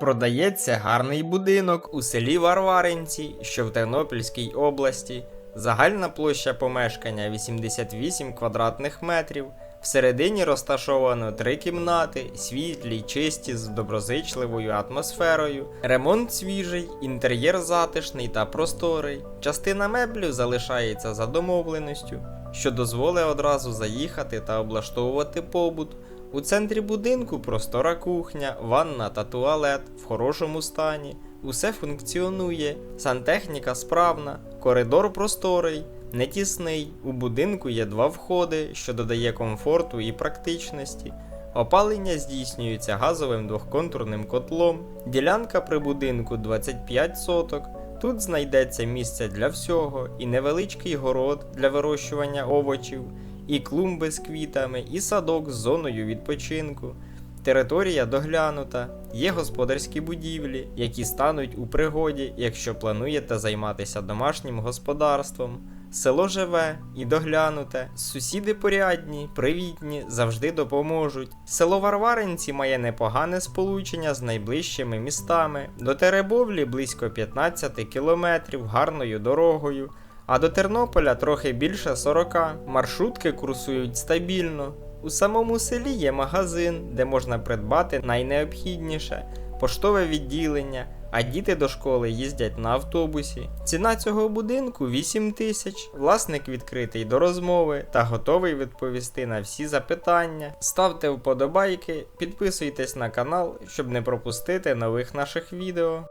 Продається гарний будинок у селі Варваринці, що в Тернопільській області. Загальна площа помешкання 88 квадратних метрів. Всередині розташовано три кімнати, світлі, чисті, з доброзичливою атмосферою. Ремонт свіжий, інтер'єр затишний та просторий. Частина меблів залишається за домовленістю, що дозволить одразу заїхати та облаштовувати побут. У центрі будинку простора кухня, ванна та туалет в хорошому стані. Усе функціонує, сантехніка справна, коридор просторий, не тісний. У будинку є два входи, що додає комфорту і практичності. Опалення здійснюється газовим двохконтурним котлом. Ділянка при будинку 25 соток. Тут знайдеться місце для всього, і невеличкий город для вирощування овочів, і клумби з квітами, і садок з зоною відпочинку. Територія доглянута, є господарські будівлі, які стануть у пригоді, якщо плануєте займатися домашнім господарством. Село живе і доглянуте, сусіди порядні, привітні, завжди допоможуть. Село Варваринці має непогане сполучення з найближчими містами. До Теребовлі близько 15 кілометрів гарною дорогою, а до Тернополя трохи більше 40. Маршрутки курсують стабільно. У самому селі є магазин, де можна придбати найнеобхідніше, поштове відділення, а діти до школи їздять на автобусі. Ціна цього будинку 8 тисяч. Власник відкритий до розмови та готовий відповісти на всі запитання. Ставте вподобайки, підписуйтесь на канал, щоб не пропустити нових наших відео.